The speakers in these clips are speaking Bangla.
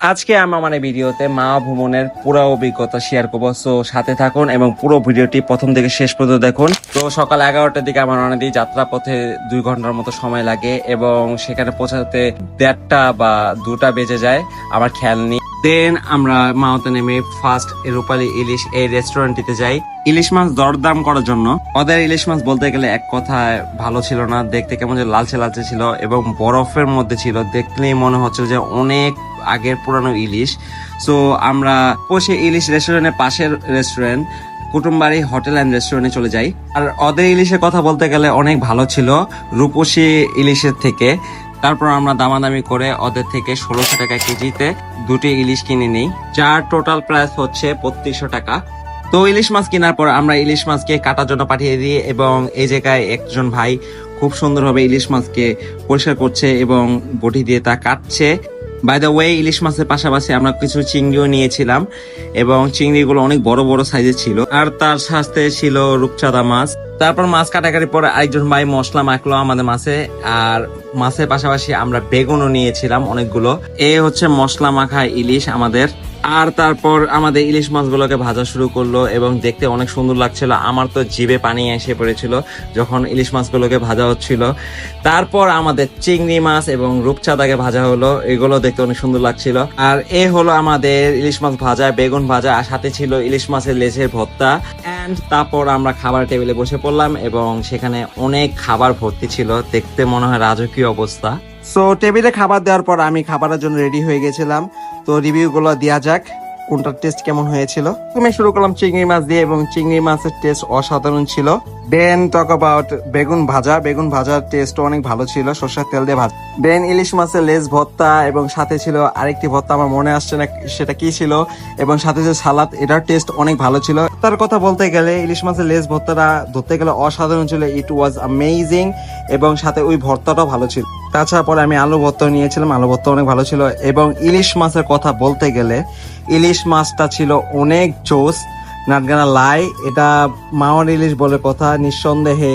আজকে আমি আমার এই ভিডিওতে মা ভ্রমণের পুরো অভিজ্ঞতা শেয়ার করব। সো সাথে থাকুন এবং পুরো ভিডিওটি প্রথম থেকে শেষ পর্যন্ত দেখুন। তো সকাল এগারোটার দিকে আমার অনেক যাত্রা পথে দুই ঘণ্টার মতো সময় লাগে এবং সেখানে পৌঁছাতে দেড়টা বা দুটা বেজে যায়। আমার খেয়াল নেই। দেন আমরা মাওতে নেমে ফার্স্ট রূপালী ইলিশ এই রেস্টুরেন্টটিতে যাই। ইলিশ মাছ দরদাম করার জন্য। ওদের ইলিশ মাছ বলতে গেলে এক কথায় ভালো ছিল না, দেখতে কেমন যে লালচে লালচে ছিল এবং বরফের মধ্যে ছিল। দেখলেই মনে হচ্ছে যে অনেক আগের পুরানো ইলিশ। সো আমরা বসে ইলিশ রেস্টুরেন্টের পাশের রেস্টুরেন্ট কুটুমবাড়ি হোটেল অ্যান্ড রেস্টুরেন্টে চলে যাই। আর ওদের ইলিশের কথা বলতে গেলে অনেক ভালো ছিল। রূপসী ইলিশের থেকে। তারপর আমরা দামাদামি করে ওদের থেকে ষোলোশো টাকা কেজিতে দুটি ইলিশ কিনে নিই, যার টোটাল প্রাইস হচ্ছে বত্রিশশো টাকা। তো ইলিশ মাছ কেনার পর আমরা ইলিশ মাছকে কাটার জন্য পাঠিয়ে দিই এবং এই জায়গায় একজন ভাই খুব সুন্দরভাবে ইলিশ মাছকে পরিষ্কার করছে এবং বটি দিয়ে তা কাটছে। বাই দ্য ওয়ে ইলিশ মাছের পাশাপাশি আমরা কিছু চিংড়িও নিয়েছিলাম এবং চিংড়িগুলো অনেক বড় বড় সাইজের ছিল। আর তার সাথে ছিল রূপচাঁদা মাছ। তারপর মাছ কাটাকাটি পরে আরেকজন ভাই মশলা মাখলো আমাদের মাছে, আর মাছের পাশাপাশি আমরা বেগুনও নিয়েছিলাম অনেকগুলো। এ হচ্ছে মশলা মাখা ইলিশ আমাদের। আর তারপর আমাদের ইলিশ মাছগুলোকে ভাজা শুরু করল এবং দেখতে অনেক সুন্দর লাগছিল। আমার তো জিভে পানি এসে পড়েছিল যখন ইলিশ মাছগুলোকে ভাজা হচ্ছিল। তারপর আমাদের চিংড়ি মাছ এবং রূপচাঁদাকে ভাজা হলো, এগুলো দেখতে অনেক সুন্দর লাগছিল। আর এ হলো আমাদের ইলিশ মাছ ভাজা, বেগুন ভাজা, আর সাথে ছিল ইলিশ মাছের লেজের ভর্তা। এন্ড তারপর আমরা খাবার টেবিলে বসে পড়লাম এবং সেখানে অনেক খাবার ভর্তি ছিল। দেখতে মনে হয় রাজকীয় অবস্থা। সো টেবিলে খাবার দেওয়ার পর আমি খাবারের জন্য রেডি হয়ে গেছিলাম। তো রিভিউগুলো দেওয়া যাক, কোনটার টেস্ট কেমন হয়েছিল। প্রথমে শুরু করলাম চিংড়ি মাছ দিয়ে এবং চিংড়ি মাছের টেস্ট অসাধারণ ছিল। দেন টক অ্যাবাউট বেগুন ভাজা। বেগুন ভাজার টেস্ট অনেক ভালো ছিল, সর্ষের তেল দিয়ে ভাজা। দেন ইলিশ মাছের লেজ ভর্তা এবং সাথে ছিল আরেকটি ভর্তা, আমার মনে আসছে না সেটা কি ছিল। এবং সাথে যে সালাদ, এটার টেস্ট অনেক ভালো ছিল। তার কথা বলতে গেলে ইলিশ মাছের লেজ ভর্তাটা ধরতে গেলে অসাধারণ ছিল। ইট ওয়াজ অ্যামেজিং এবং সাথে ওই ভর্তাটাও ভালো ছিল। তাছাড়া পরে আমি আলু ভর্তা নিয়েছিলাম, আলু ভর্তা অনেক ভালো ছিল এবং ইলিশ মাছের কথা বলতে গেলে ইলিশ মাছটা ছিল অনেক জোস নাটগানা লাই এটা মাওয়ার ইলিশ বলে কথা, নিঃসন্দেহে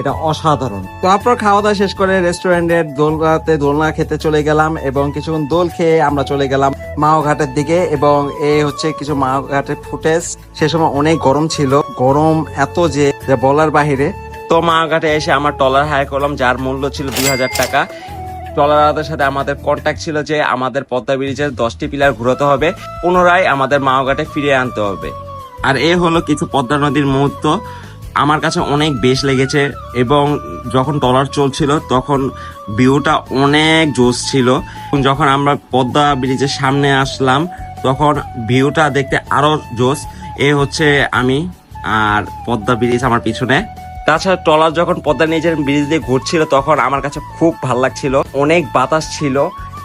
এটা অসাধারণ। তারপর খাওয়া দাওয়া শেষ করে রেস্টুরেন্টের দোলনাতে দোলনা খেতে চলে গেলাম এবং কিছুক্ষণ দোল খেয়ে আমরা চলে গেলাম। মাও ঘাটের দিকে এবং এ হচ্ছে কিছু মাও ঘাটের ফুটেজ। সে সময় অনেক গরম ছিল। গরম এত যে বলার বাহিরে। তো মাও ঘাটে এসে আমার টলার হায়ার করলাম, যার মূল্য ছিল দুই হাজার টাকা। ট্রলারদের সাথে আমাদের কন্ট্যাক্ট ছিল যে, আমাদের পদ্মা ব্রিজের দশটি পিলার ঘুরাতে হবে। পুনরায় আমাদের মাওঘাটে ফিরিয়ে আনতে হবে। আর এ হলো কিছু পদ্মা নদীর মুহূর্ত। আমার কাছে অনেক বেশ লেগেছে এবং যখন ট্রলার চলছিল, তখন ভিউটা অনেক জোস ছিল। যখন আমরা পদ্মা ব্রিজের সামনে আসলাম, তখন ভিউটা দেখতে আরও জোস এ হচ্ছে আমি আর পদ্মা ব্রিজ আমার পিছনে। তাছাড়া ট্রলার যখন পদ্মা নিজের ব্রিজ দিয়ে ঘুরছিল, তখন আমার কাছে খুব ভালো লাগছিল। অনেক বাতাস ছিল।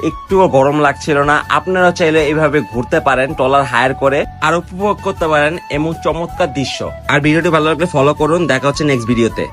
একটুও গরম লাগছিল না। আপনারা চাইলে এভাবে ঘুরতে পারেন, ট্রলার হায়ার করে আর উপভোগ করতে পারেন এমন চমৎকার দৃশ্য। আর ভিডিওটি ভালো লাগলে ফলো করুন। দেখা হচ্ছে নেক্সট ভিডিওতে